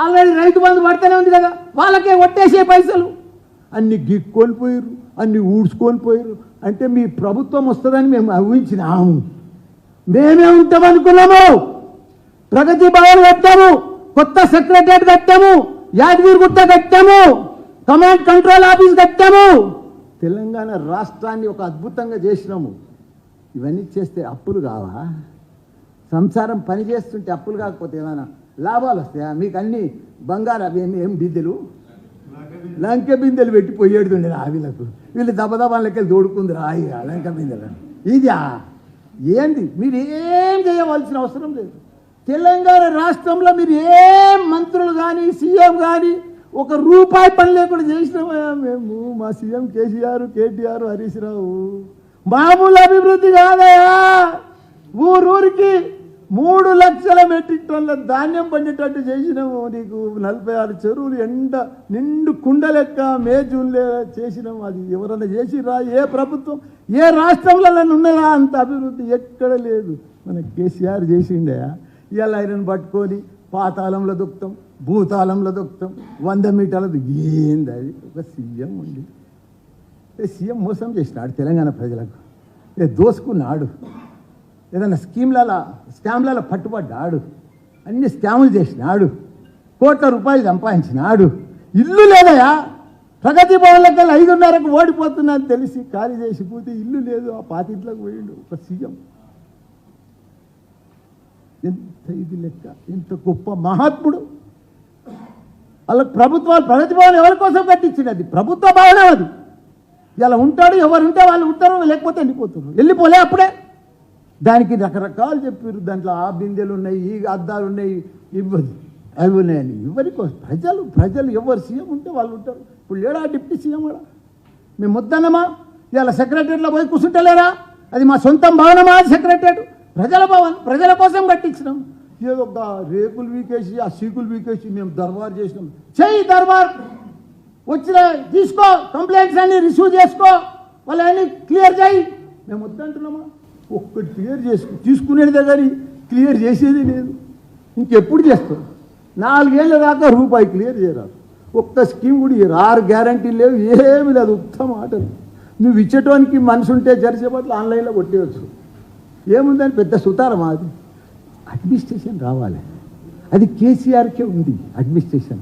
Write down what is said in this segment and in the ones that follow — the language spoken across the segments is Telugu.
ఆల్రెడీ రైతు బంధు పడుతూనే ఉంది కదా. వాళ్ళకే ఒట్టేసే పైసలు. అన్ని గిక్కొని పోయారు అన్ని ఊడ్చుకొని పోయారు అంటే మీ ప్రభుత్వం వస్తుందని మేము ఊహించినాము. మేమే ఉంటాం అనుకున్నాము ప్రగతి భవన్ కట్టాము. కొత్త సెక్రటరియట్ కట్టాము. యాదగిరిగుట్ట కట్టాము. కమాండ్ కంట్రోల్ ఆఫీస్ కట్టాము. తెలంగాణ రాష్ట్రాన్ని ఒక అద్భుతంగా చేసినాము. ఇవన్నీ చేస్తే అప్పులు కావా? సంసారం పని చేస్తుంటే అప్పులు కాకపోతే ఏమైనా లాభాలు వస్తాయా? మీకు అన్ని బంగారు అవి ఏమి ఏం బిందెలు? లంకె బిందెలు పెట్టి పోయేడుతుండే ఆవిలకు వీళ్ళు దబదబాలకెళ్ళి దోడుకుంది రాయి లంక బిందెలు ఇదా ఏంది? మీరు ఏం చేయవలసిన అవసరం లేదు. తెలంగాణ రాష్ట్రంలో మీరు ఏం మంత్రులు కానీ సీఎం కానీ ఒక రూపాయి పని లేకుండా చేసినామా మేము మా సీఎం కేసీఆర్ కేటీఆర్ హరీష్ రావు. మామూలు అభివృద్ధి కాదయా ఊరూరికి మూడు లక్షల మెట్రిక్ టన్నుల ధాన్యం పండేటట్టు చేసినాము నీకు. నలభై ఆరు చెరువులు ఎండ నిండు కుండ లెక్క మే జూన్లే చేసినాము. అది ఎవరన్నా చేసిరా ఏ ప్రభుత్వం? ఏ రాష్ట్రంలో ఉన్నదా అంత అభివృద్ధి? ఎక్కడ లేదు. మన కేసీఆర్ చేసిండే. ఇవాళ ఆయనను పట్టుకొని పాతాళంలో దుఃఖం భూతాళంలో దుఃఖం వంద మీటర్ల ఏంది అది? ఒక సీఎం ఉండి. ఏ సీఎం మోసం చేసినాడు తెలంగాణ ప్రజలకు. ఏ దోసుకున్నాడు. ఏదైనా స్కీమ్ల స్కామ్లలో పట్టుబడ్డాడు. అన్ని స్కాములు చేసినాడు. కోట్ల రూపాయలు సంపాదించినాడు. ఇల్లు లేదయా? ప్రగతి భవన్లకి వెళ్ళి ఐదున్నరకు ఓడిపోతున్నాను తెలిసి ఖాళీ చేసి పోతే ఇల్లు లేదు. ఆ పాతింట్లోకి పోయిండు ఒక సీఎం. ఎంత ఇది లెక్క? ఎంత గొప్ప మహాత్ముడు. వాళ్ళకి ప్రభుత్వాలు ప్రగతి భవన్ ఎవరి కోసం కట్టించినది? ప్రభుత్వ భవనం అది. ఇలా ఉంటాడు ఎవరు ఉంటే వాళ్ళు ఉంటారు లేకపోతే వెళ్ళిపోతున్నారు వెళ్ళిపోలే అప్పుడే. దానికి రకరకాలు చెప్పారు. దాంట్లో ఆ బిందెలు ఉన్నాయి ఈ అద్దాలు ఉన్నాయి ఇవ్వదు. అవి ఉన్నాయని ఎవరి ప్రజలు ప్రజలు ఎవరు సీఎం ఉంటే వాళ్ళు ఉంటారు. ఇప్పుడు లేడా డిప్యూటీ సీఎం కూడా మేము వద్దన్నమా ఇలా సెక్రటరీలో పోయి కూర్చుంటలేరా అది మా సొంతం భవనమా సెక్రటరేట్ ప్రజల భవన్ ప్రజల కోసం కట్టించినాం. ఏదో ఒక రేకులు వీకేసి ఆ సీకులు వీకేసి మేము దర్బార్ చేసినాం. చెయ్యి దర్బార్! వచ్చిన తీసుకో కంప్లైంట్స్ అన్ని రిసీవ్ చేసుకో. వాళ్ళని క్లియర్ చేయి. మేము వద్దంటున్నామా? ఒక్కటి క్లియర్ చేసుకు తీసుకునేదే కానీ క్లియర్ చేసేది లేదు. ఇంకెప్పుడు చేస్తాం? నాలుగేళ్ళ దాకా రూపాయి క్లియర్ చేయరాదు. ఒక్క స్కీమ్ కూడా ఆరు గ్యారంటీ లేవు. ఏమి లేదు. ఉత్తమ ఆటలు. నువ్వు ఇచ్చేటోనికి మనసు ఉంటే జరిసేపట్లు ఆన్లైన్లో కొట్టేయచ్చు. ఏముందని పెద్ద సుతారం అది? అడ్మినిస్ట్రేషన్ రావాలి. అది కేసీఆర్కే ఉంది అడ్మినిస్ట్రేషన్.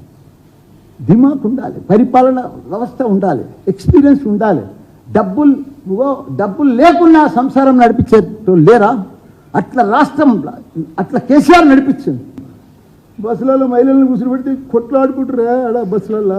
దిమాక్ ఉండాలి. పరిపాలన వ్యవస్థ ఉండాలి. ఎక్స్పీరియన్స్ ఉండాలి. డబ్బులు ఓ డబ్బులు లేకున్నా సంసారం నడిపించేటో లేరా? అట్లా రాష్ట్రం అట్లా కేసీఆర్ నడిపించింది. బస్సులలో మహిళలను కూర్చోబెడితే కొట్లాడుకుంటారా ఆడ బస్సులలో